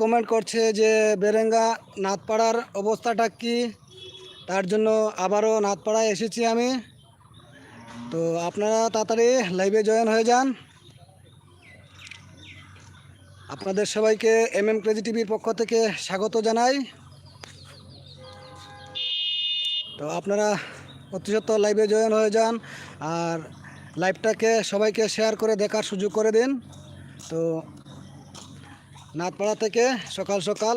Comment করছে যে বেরেঙ্গা নাথপাড়ার অবস্থাটা কি? তার জন্য আবারও নাথপাড়ায় এসেছি আমি। তো আপনারা তাড়াতাড়ি লাইভে জয়েন হয়ে যান। আপনাদের সবাইকে এম এম ক্রেজি টিভির পক্ষ থেকে স্বাগত জানাই। তো আপনারা অতি সত্ত্বর লাইভে জয়েন হয়ে যান আর লাইভটাকে সবাইকে শেয়ার করে দেখার সুযোগ করে দিন। তো নাথপাড়া থেকে সকাল সকাল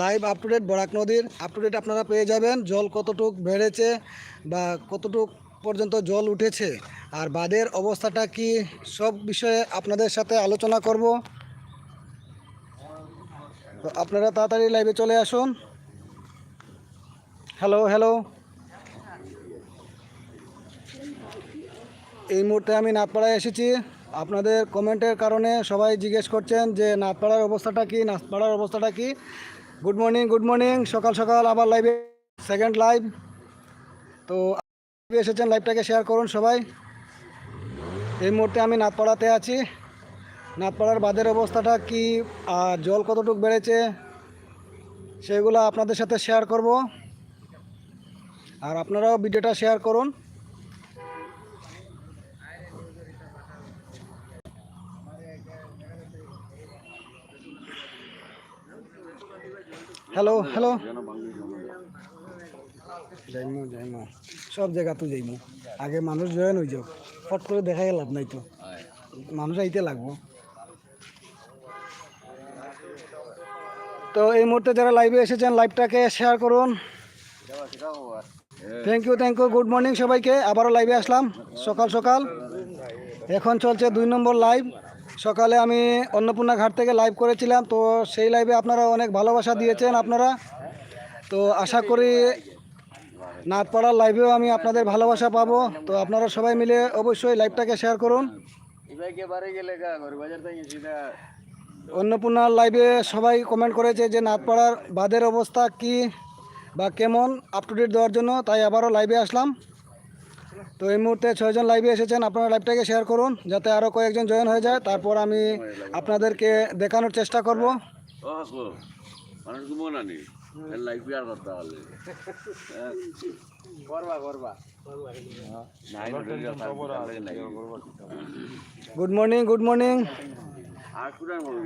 live up to date Barak নদীর আপ টু ডেট আপনারা পেয়ে যাবেন। জল কতটুক বেড়েছে বা কতটুক পর্যন্ত জল উঠেছে আর বাঁধের অবস্থাটা কি, সব বিষয়ে আপনাদের সাথে আলোচনা করব। তো আপনারা তাড়াতাড়ি লাইভে চলে আসুন। হ্যালো হ্যালো এই মুহূর্তে আমি নাথপাড়ায় এসেছি। আপনাদের কমেন্টের কারণে সবাই জিজ্ঞেস করছেন যে, নাথপাড়ার অবস্থাটা কি? নাথপাড়ার অবস্থাটা কি? গুড মর্নিং গুড মর্নিং সকাল সকাল আবার লাইভে সেকেন্ড লাইভ তো এসেছেন লাইভটাকে শেয়ার করুন সবাই। এই মুহূর্তে আমি নাথপাড়াতে আছি। নাথপাড়ার বাঁধের অবস্থাটা কি আর জল কতটুকু বেড়েছে সেগুলো আপনাদের সাথে শেয়ার করব। আর আপনারাও ভিডিওটা শেয়ার করুন। হ্যালো হ্যালো যাইমু যাইমু সব জায়গা তো যাইমু আগে মানুষ জয়েন হয়ে যাও ফট করে দেখাই লাভ নাই তো। মানুষ আইতে লাগবো। তো এই মুহূর্তে যারা লাইভে এসেছেন লাইভটাকে শেয়ার করুন। Thank you thank you good morning সবাইকে। আবারও লাইভে আসলাম। সকাল সকাল। এখন চলছে দুই নম্বর লাইভ সকালে আমি অন্নপূর্ণা ঘাট থেকে লাইভ করেছিলাম, তো সেই লাইভে আপনারা অনেক ভালোবাসা দিয়েছেন আপনারা। তো আশা করি নাথপাড়ার লাইভেও আমি আপনাদের ভালোবাসা পাবো। তো আপনারা সবাই মিলে অবশ্যই লাইভটাকে শেয়ার করুন। অন্নপূর্ণার লাইভে সবাই কমেন্ট করেছে যে নাথপাড়ার বাঁধের অবস্থা কি বা কেমন আপ টু ডেট দেওয়ার জন্য, তাই আবারও লাইভে আসলাম। তো এই মুহূর্তে ছয়জন লাইভে এসেছেন আপনারা লাইভটাকে শেয়ার করুন যাতে আরও কয়েকজন জয়েন হয়ে যায়। তারপর আমি আপনাদেরকে দেখানোর চেষ্টা করব। Good morning good morning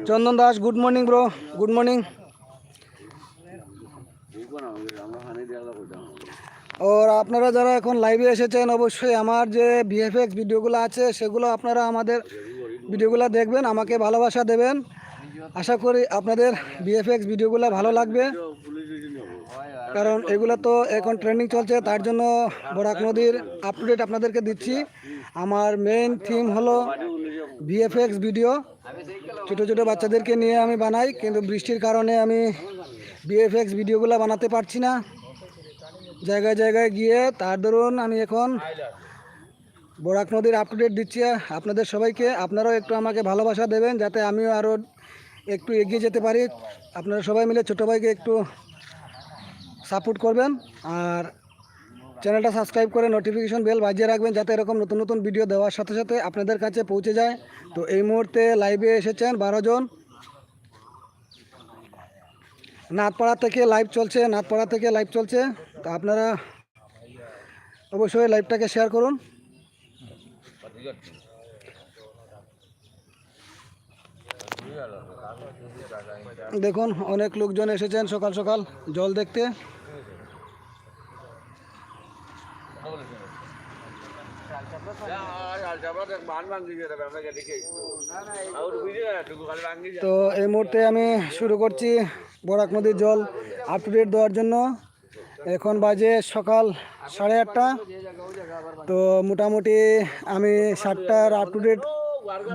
Chandan Das good morning bro good morning ওর আপনারা যারা এখন লাইভে এসেছেন, অবশ্যই আমার যে ভিএফএক্স ভিডিওগুলো আছে, সেগুলো আপনারা আমাদের ভিডিওগুলো দেখবেন, আমাকে ভালোবাসা দেবেন। আশা করি আপনাদের ভিএফএক্স ভিডিওগুলো ভালো লাগবে। কারণ এগুলো তো এখন ট্রেন্ডিং চলছে, তার জন্য বরাক নদীর আপ টু ডেট আপনাদেরকে দিচ্ছি। আমার মেইন থিম হলো ভিএফএক্স ভিডিও ছোটো ছোটো বাচ্চাদেরকে নিয়ে আমি বানাই, কিন্তু বৃষ্টির কারণে আমি ভিএফএক্স ভিডিওগুলো বানাতে পারছি না। জায়গায় জায়গায় গিয়ে তার দরুন আমি এখন বরাক নদীর আপ টু দিচ্ছি। আপনাদের সবাইকে আপনারাও একটু আমাকে ভালোবাসা দেবেন যাতে আমিও আরও একটু এগিয়ে যেতে পারি। আপনারা সবাই মিলে ছোটো ভাইকে একটু সাপোর্ট করবেন। আর চ্যানেলটা সাবস্ক্রাইব করে নোটিফিকেশন বেল বাজিয়ে রাখবেন যাতে এরকম নতুন নতুন ভিডিও দেওয়ার সাথে সাথে আপনাদের কাছে পৌঁছে যায়। তো এই মুহূর্তে লাইভে এসেছেন বারো জন। নাথপাড়া থেকে লাইভ চলছে নাথপাড়া থেকে লাইভ চলছে। তা আপনারা অবশ্যই লাইভটাকে শেয়ার করুন। দেখুন, অনেক লোকজন এসেছেন সকাল সকাল, জল দেখতে। তো এই মুহূর্তে আমি শুরু করছি বরাক নদীর জল আপ টু ডেট দেওয়ার জন্য। এখন বাজে সকাল সাড়ে আটটা। তো মোটামুটি আমি সাতটার আপ টু ডেট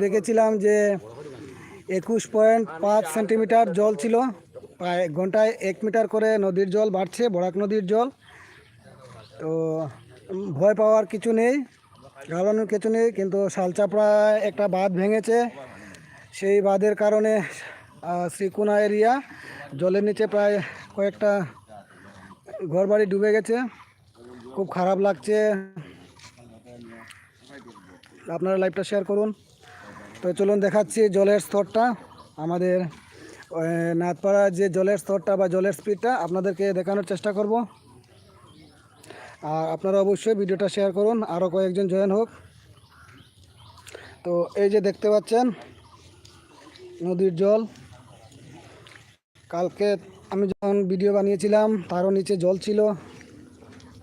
দেখেছিলাম যে একুশ পয়েন্ট পাঁচ সেন্টিমিটার জল ছিল। প্রায় ঘন্টায় এক মিটার করে নদীর জল বাড়ছে বরাক নদীর জল। তো ভয় পাওয়ার কিছু নেই। ঘাবড়ানোর কিছু নেই, কিন্তু শালচাপড়ায় একটা বাঁধ ভেঙেছে। সেই বাঁধের কারণে শ্রীকোনা এরিয়া জলের নিচে প্রায় কয়েকটা ঘরবাড়ি ডুবে গেছে। খুব খারাপ লাগছে। আপনারা লাইভটা শেয়ার করুন। তো চলুন দেখাচ্ছি জলের স্তরটা। আমাদের নাথপাড়ার যে জলের স্তরটা বা জলের স্পিডটা আপনাদেরকে দেখানোর চেষ্টা করব। আর আপনারা অবশ্যই ভিডিওটা শেয়ার করুন আরও কয়েকজন জয়েন হোক। তো এই যে দেখতে পাচ্ছেন, নদীর জল। কালকে আমি যখন ভিডিও বানিয়েছিলাম, তারও নিচে জল ছিল।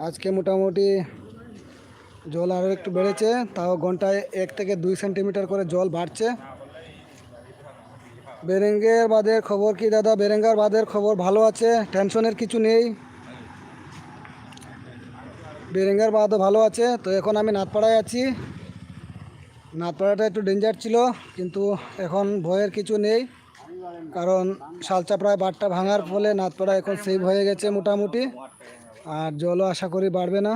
আজকে মোটামুটি জল আরও একটু বেড়েছে, তাও ঘন্টায় এক থেকে দুই সেন্টিমিটার করে জল বাড়ছে। বেরেঙ্গের বাদের খবর কি দাদা? বেরেঙ্গার বাদের খবর ভালো আছে? টেনশনের কিছু নেই? বেরেঙ্গার বাদও ভালো আছে। তো এখন আমি নাথপাড়ায় আছি। নাথপাড়াটা একটু ডেঞ্জার ছিল, কিন্তু এখন ভয়ের কিছু নেই। কারণ শালচাপড়ায় বাঁধটা ভাঙার ফলে নাথপাড়া এখন সেভ হয়ে গেছে মোটামুটি। আর জলও আশা করি বাড়বে না।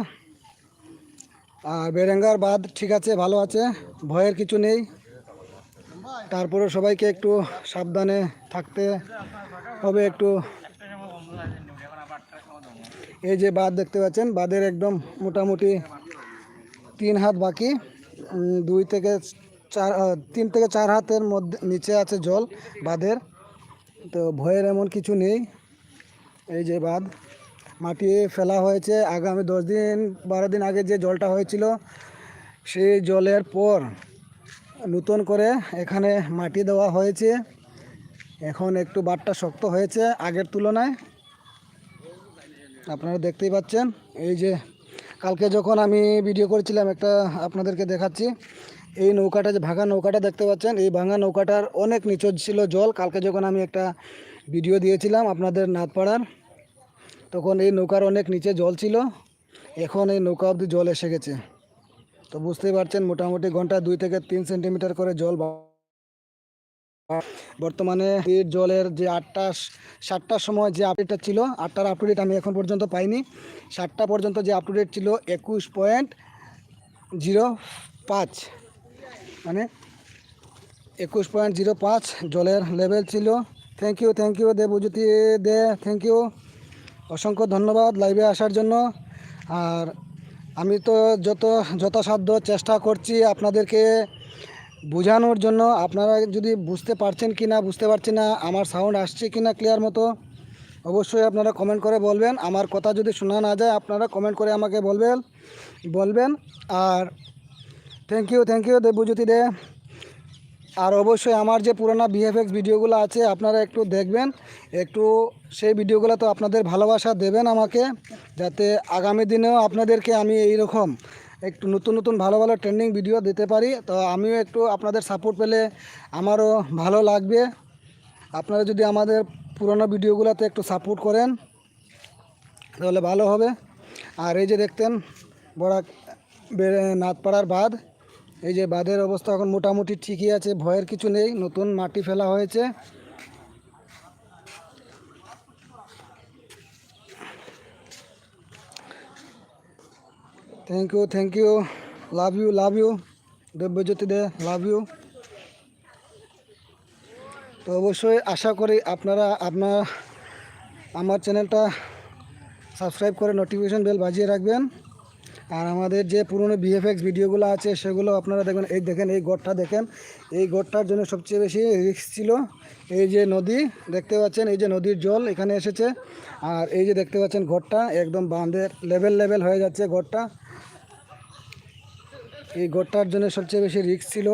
আর বেরেঙ্গার বাঁধ ঠিক আছে, ভালো আছে, ভয়ের কিছু নেই। তারপরে সবাইকে একটু সাবধানে থাকতে হবে, একটু এই যে বাঁধ দেখতে পাচ্ছেন, বাঁধের একদম মোটামুটি তিন হাত বাকি দুই থেকে চার তিন থেকে চার হাতের মধ্যে নিচে আছে জল বাঁধের। তো ভয়ের এমন কিছু নেই। এই যে বাঁধ, মাটি ফেলা হয়েছে। আগামী দশ দিন, বারো দিন আগে যে জলটা হয়েছিল, সেই জলের পর নতুন করে এখানে মাটি দেওয়া হয়েছে। এখন একটু বাঁধটা শক্ত হয়েছে আগের তুলনায়। আপনারা দেখতেই পাচ্ছেন, এই যে কালকে যখন আমি ভিডিও করেছিলাম একটা আপনাদেরকে দেখাচ্ছি, এই নৌকাটা যে ভাঙা নৌকাটা দেখতে পাচ্ছেন, এই ভাঙা নৌকাটার অনেক নিচে ছিল জল। কালকে যখন আমি একটা ভিডিও দিয়েছিলাম আপনাদের নাথপাড়ার, তখন এই নৌকার অনেক নিচে জল ছিল। এখন এই নৌকা অবধি জল এসে গেছে। তো বুঝতেই পারছেন, মোটামুটি ঘণ্টা দুই থেকে তিন সেন্টিমিটার করে জল বর্তমানে জলের যে আটটা, সাতটার সময় যে আপডেটটা ছিল, আটটার আপডেট আমি এখন পর্যন্ত পাইনি। সাতটা পর্যন্ত যে আপডেট ছিল একুশ পয়েন্ট জিরো পাঁচ। মানে একুশ পয়েন্ট জিরো পাঁচ জলের লেভেল ছিল। Thank you thank you Debjyoti De thank you অসংখ্য ধন্যবাদ লাইভে আসার জন্য। আর আমি তো যত, যথাসাধ্য চেষ্টা করছি আপনাদেরকে বোঝানোর জন্য আপনারা যদি বুঝতে পারছেন কি না, বুঝতে পারছি না, আমার সাউন্ড আসছে কি না ক্লিয়ার মতো, অবশ্যই আপনারা কমেন্ট করে বলবেন। আমার কথা যদি শোনা না যায়, আপনারা কমেন্ট করে আমাকে বলবেন বলবেন। আর thank you thank you Debjyoti De. আর অবশ্যই আমার যে পুরোনো বিএফএক্স ভিডিওগুলো আছে, আপনারা একটু দেখবেন। একটু সেই ভিডিওগুলো তো আপনাদের ভালোবাসা দেবেন আমাকে, যাতে আগামী দিনেও আপনাদেরকে আমি এই রকম একটু নতুন নতুন ভালো ভালো ট্রেন্ডিং ভিডিও দিতে পারি। তো আমিও একটু আপনাদের সাপোর্ট পেলে আমারও ভালো লাগবে। আপনারা যদি আমাদের পুরোনো ভিডিওগুলোতে একটু সাপোর্ট করেন, তাহলে ভালো হবে। আর এই যে দেখতেন বড়া নাথপাড়ার বাঁধ, এই যে বাঁধের অবস্থা এখন মোটামুটি ঠিকই আছে, ভয়ের কিছু নেই, নতুন মাটি ফেলা হয়েছে। Thank you thank you love you love you Dibyajyoti De love you তো অবশ্যই আশা করি আপনারা আপনার, আমার চ্যানেলটা সাবস্ক্রাইব করে নোটিফিকেশান বেল বাজিয়ে রাখবেন। আর আমাদের যে পুরনো বিএফএক্স ভিডিওগুলো আছে, সেগুলো আপনারা দেখবেন। এই দেখেন, এই গড়টা দেখেন। এই গড়টার জন্য সবচেয়ে বেশি রিস্ক ছিল এই যে নদী, দেখতে পাচ্ছেন? এই যে নদীর জল এখানে এসেছে। আর এই যে দেখতে পাচ্ছেন ঘরটা একদম বাঁধের লেভেল লেভেল হয়ে যাচ্ছে ঘরটা এই ঘরটার জন্য সবচেয়ে বেশি রিস্ক ছিল।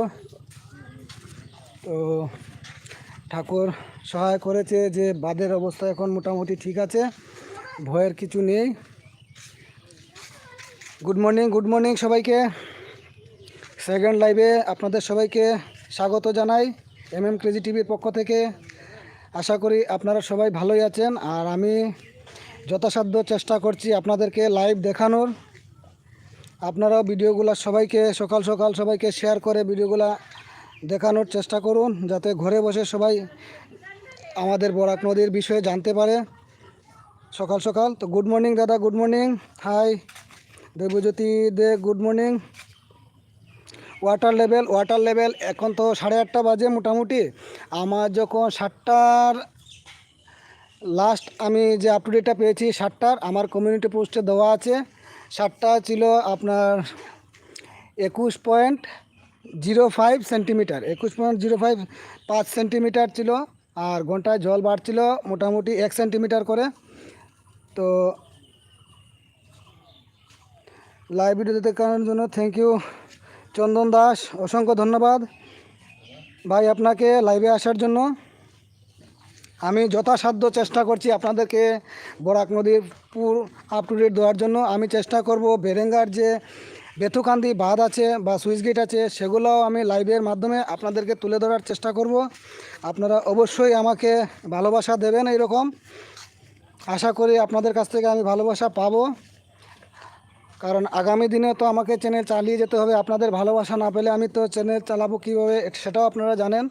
তো ঠাকুর সহায় করেছে যে বাঁধের অবস্থা এখন মোটামুটি ঠিক আছে, ভয়ের কিছু নেই। গুড মর্নিং গুড মর্নিং সবাইকে। সেকেন্ড লাইভে আপনাদের সবাইকে স্বাগত জানাই এম এম ক্রেজি টিভির পক্ষ থেকে। আশা করি আপনারা সবাই ভালোই আছেন। আর আমি যথাসাধ্য চেষ্টা করছি আপনাদেরকে লাইভ দেখানোর। আপনারাও ভিডিওগুলো সবাইকে, সকাল সকাল সবাইকে শেয়ার করে ভিডিওগুলো দেখানোর চেষ্টা করুন, যাতে ঘরে বসে সবাই আমাদের বরাক নদীর বিষয়ে জানতে পারে। সকাল সকাল, তো গুড মর্নিং দাদা good morning hi Debjyoti De good morning water level water level এখন তো সাড়ে আটটা বাজে মোটামুটি। আমার যখন সাতটার লাস্ট আমি যে আপটুডেটটা পেয়েছি, সাতটার, আমার কমিউনিটি পোস্টে দেওয়া আছে। সাতটা ছিল আপনার একুশ পয়েন্ট জিরো ফাইভ সেন্টিমিটার, একুশ পয়েন্ট জিরো ফাইভ পাঁচ সেন্টিমিটার ছিল আর ঘন্টায় জল বাড়ছিল মোটামুটি এক সেন্টিমিটার করে। তো লাইভ ভিডিও দেখানোর জন্য থ্যাংক ইউ চন্দন দাস, অসংখ্য ধন্যবাদ। ভাই, আপনাকে লাইভে আসার জন্য আমি যথাসাধ্য চেষ্টা করছি আপনাদেরকে বরাক নদীর পুর আপ টু ডেট দেওয়ার জন্য। আমি চেষ্টা করব বেরেঙ্গার যে বেথুকান্দি বাঁধ আছে বা সুইচ গেট আছে, সেগুলোও আমি লাইভের মাধ্যমে আপনাদেরকে তুলে ধরার চেষ্টা করব। আপনারা অবশ্যই আমাকে ভালোবাসা দেবেন এইরকম। আশা করি আপনাদের কাছ থেকে আমি ভালোবাসা পাবো। কারণ আগামী দিনে তো আমাকে চ্যানেল চালিয়ে যেতে হবে। আপনাদের ভালোবাসা না পেলে আমি তো চ্যানেল চালাবো কীভাবে, সেটাও আপনারা জানেন।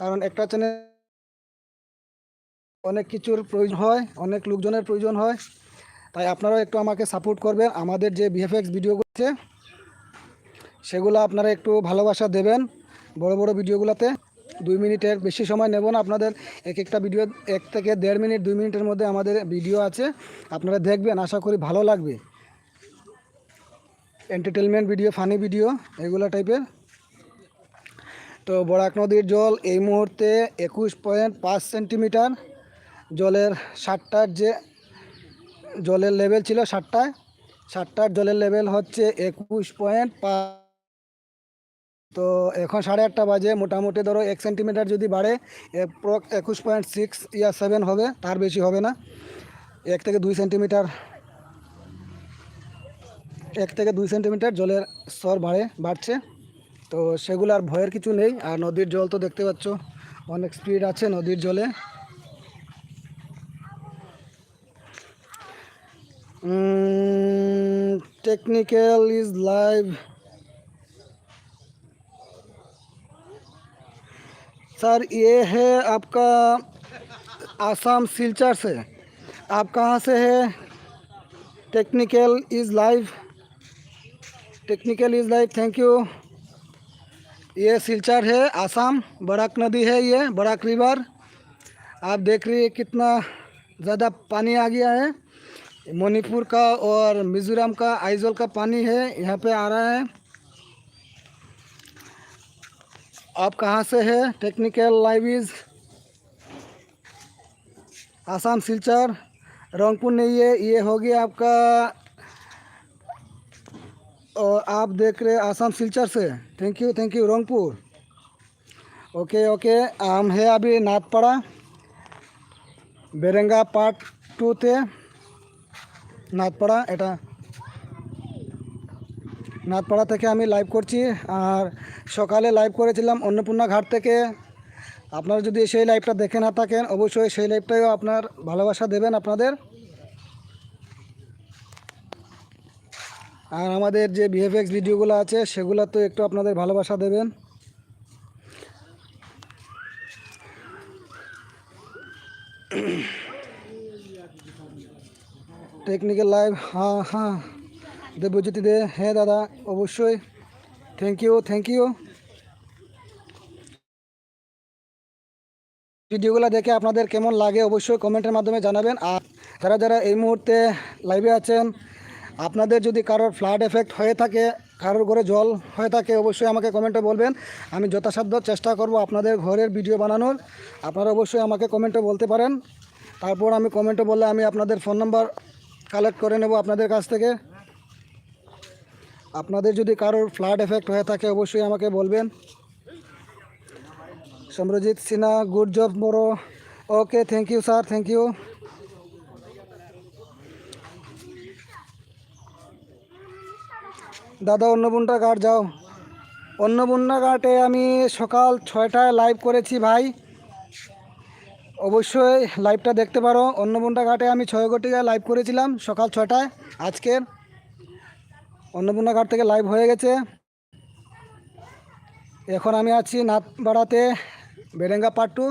কারণ একটা চ্যানেল অনেক কিছুর প্রয়োজন হয়, অনেক লোকজনের প্রয়োজন হয়। তাই আপনারাও একটু আমাকে সাপোর্ট করবেন। আমাদের যে বিএফএক্স ভিডিওগুলো আছে, সেগুলো আপনারা একটু ভালোবাসা দেবেন। বড় বড় ভিডিওগুলোতে দুই মিনিটের বেশি সময় নেব না আপনাদের। এক একটা ভিডিও এক থেকে দেড় মিনিট, দুই মিনিটের মধ্যে আমাদের ভিডিও আছে। আপনারা দেখবেন, আশা করি ভালো লাগবে। এন্টারটেনমেন্ট ভিডিও ফানি ভিডিও এগুলো টাইপের তো বরাক নদীর জল এই মুহূর্তে একুশ পয়েন্ট পাঁচ সেন্টিমিটার জলের ষাটটার যে জলের লেভেল ছিল ষাটটায় ষাটটার জলের লেভেল হচ্ছে একুশ পয়েন্ট পাঁচ। তো এখন সাড়ে আটটা বাজে, মোটামুটি ধরো এক সেন্টিমিটার যদি বাড়ে একুশ পয়েন্ট সিক্স ইয়া সেভেন হবে, তার বেশি হবে না। এক থেকে দুই সেন্টিমিটার, এক থেকে দুই সেন্টিমিটার জলের স্তর বাড়ে, বাড়ছে। তো সেগুলো আর ভয়ের কিছু নেই, আর নদীর জল তো দেখতে পাচ্ছ, অনেক স্পিড আছে নদীর জলে। टेक्निकल इज़ लाइव सर ये है आपका आसाम सिलचर से। आप कहाँ से है? Technical is live technical is live thank you ये सिलचर है आसाम, बराक नदी है ये, बराक रिवर। आप देख रही है कितना ज़्यादा पानी आ गया है। मणिपुर का और मिजोरम का आइजोल का पानी है, यहाँ पे आ रहा है। आप कहाँ से है? Technical live is Assam Silchar Rangpur नहीं है, ये हो गया आपका, और आप देख रहे आसाम सिलचर से। Thank you thank you Rangpur okay okay हम है अभी नाथपाड़ा बेरंगा पार्ट टू थे। নাথপাড়া এটা নাথপাড়া থেকে আমি লাইভ করছি। আর সকালে লাইভ করেছিলাম অন্নপূর্ণা ঘাট থেকে। আপনারা যদি সেই লাইভটা দেখে না থাকেন, অবশ্যই সেই লাইভটাও আপনার ভালোবাসা দেবেন আপনাদের। আর আমাদের যে বিএফএক্স ভিডিওগুলো আছে, সেগুলো তো একটু আপনাদের ভালোবাসা দেবেন। টেকনিক্যাল লাইভ হ্যাঁ হ্যাঁ দেবজ্যোতি দে হ্যাঁ দাদা অবশ্যই থ্যাংক ইউ থ্যাংক ইউ ভিডিওগুলো দেখে আপনাদের কেমন লাগে অবশ্যই কমেন্টের মাধ্যমে জানাবেন। আর যারা যারা এই মুহূর্তে লাইভে আছেন, আপনাদের যদি কারোর ফ্লাড এফেক্ট হয়ে থাকে, কারোর ঘরে জল হয়ে থাকে, অবশ্যই আমাকে কমেন্টে বলবেন। আমি যথাসাধ্য চেষ্টা করব আপনাদের ঘরের ভিডিও বানানোর। আপনারা অবশ্যই আমাকে কমেন্টে বলতে পারেন। তারপর আমি কমেন্টে বললে আমি আপনাদের ফোন নাম্বার কালেক্ট করে নেব আপনাদের কাছ থেকে। আপনাদের যদি কারোর ফ্লাড এফেক্ট হয়ে থাকে, অবশ্যই আমাকে বলবেন। Samarjit Sinha good job মোরো, okay thank you sir thank you দাদা, অন্নপূর্ণা ঘাট যাও। অন্নপূর্ণা ঘাটে আমি সকাল ছয়টায় লাইভ করেছি ভাই। অবশ্যই লাইভটা দেখতে পারো। অন্নপূর্ণা ঘাটে আমি ছয় ঘটিকায় লাইভ করেছিলাম সকাল ছটায় আজকের অন্নপূর্ণা ঘাট থেকে লাইভ হয়ে গেছে। এখন আমি আছি নাথবাড়াতে বেরেঙ্গা পার্ট টু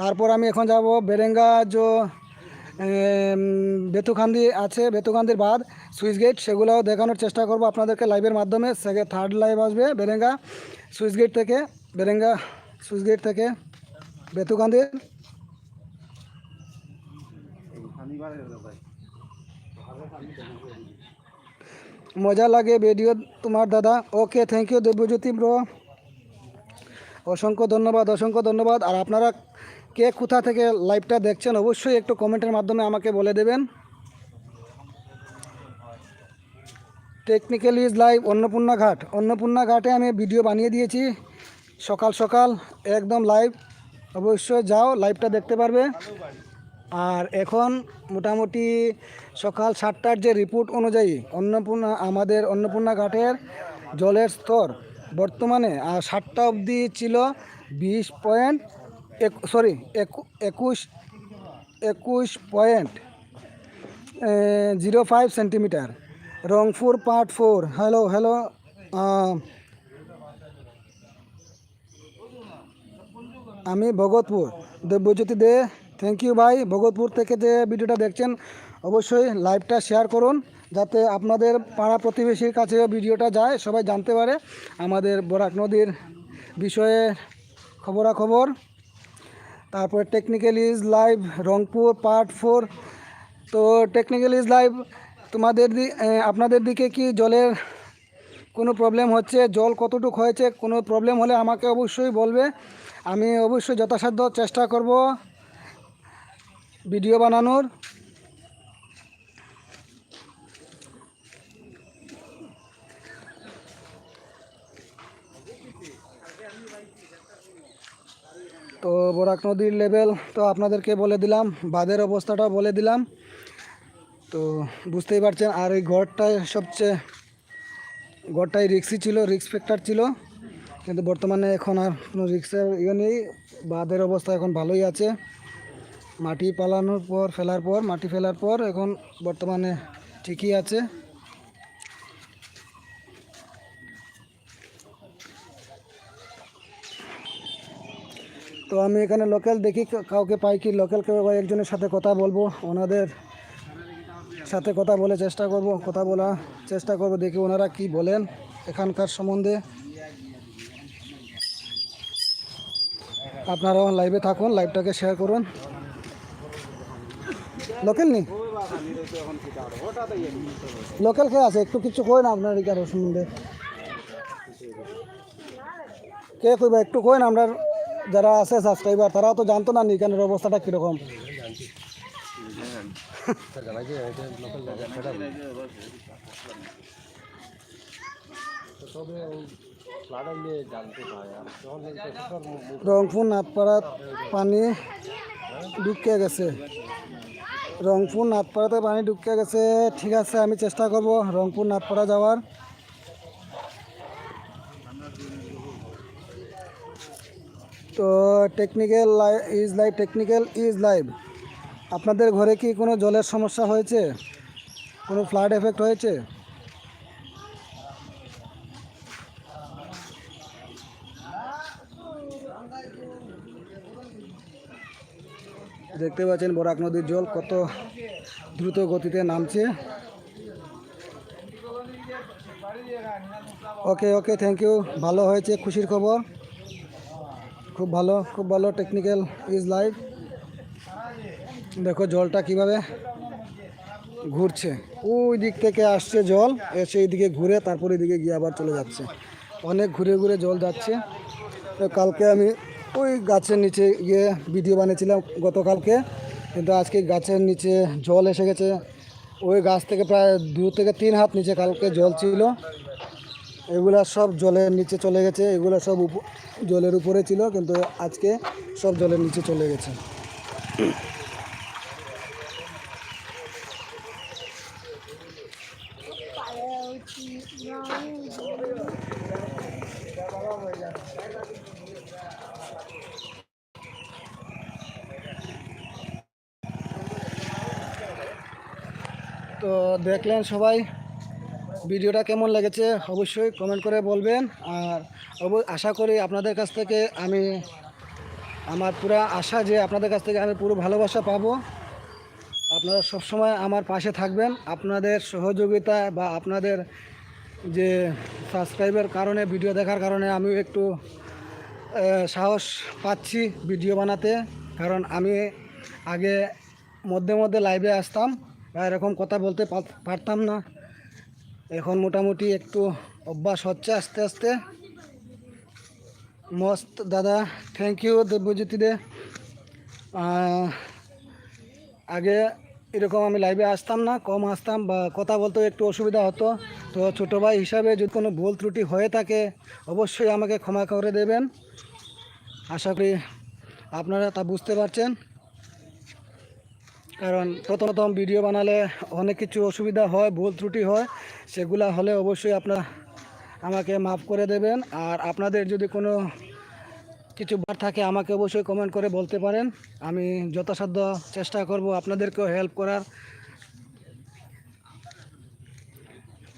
তারপর আমি এখন যাব বেরেঙ্গা যে বেতুখান্দি আছে, বেতুখান্দির বাদ সুইচ গেট সেগুলোও দেখানোর চেষ্টা করব আপনাদেরকে লাইভের মাধ্যমে। সেকে থার্ড লাইভ আসবে বেরেঙ্গা সুইচ গেট থেকে, বেরেঙ্গা সুইচ গেট থেকে বেতুখান্দির। মজা লাগে ভিডিও তোমার দাদা। Okay thank you Debjyoti bro অসংখ্য ধন্যবাদ অসংখ্য ধন্যবাদ। আর আপনারা কে কোথা থেকে লাইভটা দেখছেন, অবশ্যই একটু কমেন্টের মাধ্যমে আমাকে বলে দেবেন। টেকনিক্যাল ইজ লাইভ অন্নপূর্ণা ঘাট। অন্নপূর্ণা ঘাটে আমি ভিডিও বানিয়ে দিয়েছি। সকাল সকাল একদম লাইভ অবশ্যই যাও লাইভটা দেখতে পারবে। আর এখন মোটামুটি সকাল সাতটার যে রিপোর্ট অনুযায়ী অন্নপূর্ণা, আমাদের অন্নপূর্ণা ঘাটের জলের স্তর বর্তমানে আর সাতটা অবধি ছিল বিশ পয়েন্ট এক সরি একুশ একুশ point zero five centimetre Rangpur part four hello hello আমি ভগতপুর। দেবজ্যোতি দে থ্যাংক ইউ ভাই ভগতপুর থেকে যে ভিডিওটা দেখছেন, অবশ্যই লাইভটা শেয়ার করুন, যাতে আপনাদের পাড়া প্রতিবেশীর কাছে ভিডিওটা যায়, সবাই জানতে পারে আমাদের বরাক নদীর বিষয়ে খবরাখবর। তারপরে technical is live Rangpur part four তো টেকনিক্যাল ইজ লাইভ তোমাদের আপনাদের দিকে কি জলের কোনো প্রবলেম হচ্ছে? জল কতটুকু হয়েছে? কোনো প্রবলেম হলে আমাকে অবশ্যই বলবে। আমি অবশ্যই যথাসাধ্য চেষ্টা করব। ভিডিও বানানোর। তো বরাক নদীর লেভেল তো আপনাদেরকে বলে দিলাম, বাঁধের অবস্থাটাও বলে দিলাম। তো বুঝতেই পারছেন, আর এই ঘরটায় সবচেয়ে ঘরটাই রিক্সি ছিল রিক্স ফ্যাক্টর ছিল। কিন্তু বর্তমানে এখন আর কোনো রিক্সের ইয়ে নেই, বাঁধের অবস্থা এখন ভালোই আছে। মাটি পালানোর পর, ফেলার পর, মাটি ফেলার পর এখন বর্তমানে ঠিকই আছে। তো আমি এখানে লোকাল দেখি কাউকে পাই কি লোকাল কেউ একজনের সাথে কথা বলব, ওনাদের সাথে কথা বলে চেষ্টা করব, কথা বলা চেষ্টা করব, দেখি ওনারা কি বলেন এখানকার সম্বন্ধে। আপনারাও লাইভে থাকুন লাইভটাকে শেয়ার করুন। লোকাল নেই লোকাল কে আছে? একটু কিছু কই না আপনার এখানে সম্বন্ধে কে কইবা? একটু কই না আপনার যারা আছে সাবস্ক্রাইবার তারাও তো জানতো না নিকানের অবস্থাটা কীরকম। রংপুর নাথপাড়াত পানি ঢুকে গেছে। রংপুর নাথপাড়াতে পানি ঢুকে গেছে। ঠিক আছে, আমি চেষ্টা করব রংপুর নাথপাড়া যাওয়ার। তো technical is live technical is live আপনাদের ঘরে কি কোনো জলের সমস্যা হয়েছে? কোনো ফ্লাড এফেক্ট হয়েছে? দেখতে পাচ্ছেন বরাক নদীর জল কত দ্রুত গতিতে নামছে। ওকে ওকে থ্যাংক ইউ ভালো হয়েছে, খুশির খবর। খুব ভালো খুব ভালো টেকনিক্যাল ইজ লাইভ দেখো জলটা কীভাবে ঘুরছে। ওই দিক থেকে আসছে জল, এসে এইদিকে ঘুরে তারপর এদিকে গিয়ে আবার চলে যাচ্ছে। অনেক ঘুরে ঘুরে জল যাচ্ছে। তো কালকে আমি ওই গাছের নিচে গিয়ে ভিডিও বানিয়েছিলাম গতকালকে। কিন্তু আজকে গাছের নিচে জল এসে গেছে। ওই গাছ থেকে প্রায় দু থেকে তিন হাত নিচে কালকে জল ছিল। এগুলো সব জলের নিচে চলে গেছে। এগুলো সব জলের উপরে ছিল, কিন্তু আজকে সব জলের নিচে চলে গেছে তো দেখলেন সবাই, ভিডিওটা কেমন লেগেছে অবশ্যই কমেন্ট করে বলবেন। আর আশা করি আপনাদের কাছ থেকে আমি, আমার পুরা আশা যে আপনাদের কাছ থেকে আমি পুরো ভালোবাসা পাবো। আপনারা সবসময় আমার পাশে থাকবেন। আপনাদের সহযোগিতা বা আপনাদের যে সাবস্ক্রাইবের কারণে ভিডিও দেখার কারণে আমি একটু সাহস পাচ্ছি ভিডিও বানাতে। কারণ আমি আগে মধ্যে মধ্যে লাইভে আসতাম। এরকম কথা বলতে পারতাম না। এখন মোটামুটি একটু অভ্যাস হচ্ছে আস্তে আস্তে। মস্ত, দাদা থ্যাংক ইউ দেবজ্যোতি দে। আগে এরকম আমি লাইভে আসতাম না, কম আসতাম বা কথা বলতেও একটু অসুবিধা হতো। তো ছোটো ভাই হিসাবে যদি কোনো ভুল ত্রুটি হয়ে থাকে, অবশ্যই আমাকে ক্ষমা করে দেবেন। আশা করি আপনারা তা বুঝতে পারছেন। কারণ প্রথম প্রথম ভিডিও বানালে অনেক কিছু অসুবিধা হয়, ভুল ত্রুটি হয়, সেগুলা হলে অবশ্যই আপনার আমাকে মাফ করে দেবেন। আর আপনাদের যদি কোনো কিছু বার থাকে, আমাকে অবশ্যই কমেন্ট করে বলতে পারেন। আমি যথাসাধ্য চেষ্টা করব আপনাদেরকেও হেল্প করার।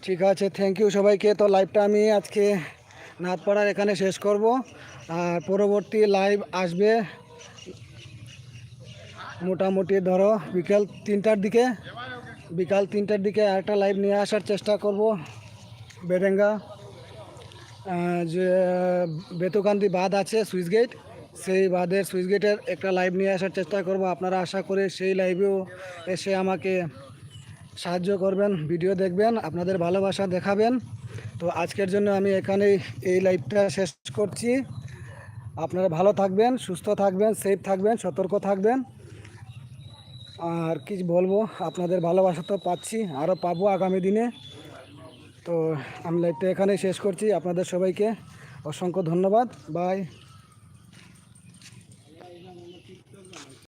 ঠিক আছে থ্যাংক ইউ সবাইকে। তো লাইভটা আমি আজকে নাথ নাথপাড়ার এখানে শেষ করব। আর পরবর্তী লাইভ আসবে মোটামুটি ধরো বিকাল তিনটার দিকে, বিকাল তিনটার দিকে আরেকটা লাইভ নিয়ে আসার চেষ্টা করব। বেরেঙ্গা যে, বেতুকান্দি বাঁধ আছে সুইচ গেট, সেই বাঁধের সুইচ গেটের একটা লাইভ নিয়ে আসার চেষ্টা করব। আপনারা আশা করে সেই লাইভেও এসে আমাকে সাহায্য করবেন ভিডিও দেখবেন, আপনাদের ভালোবাসা দেখাবেন। তো আজকের জন্য আমি এখানেই এই লাইভটা শেষ করছি। আপনারা ভালো থাকবেন, সুস্থ থাকবেন সেফ থাকবেন, সতর্ক থাকবেন। আর কি বলব, আপনাদের ভালোবাসা তো পাচ্ছি আরও পাবো আগামী দিনে। তো আমি লাইভটা এখানেই শেষ করছি। আপনাদের সবাইকে অসংখ্য ধন্যবাদ। বাই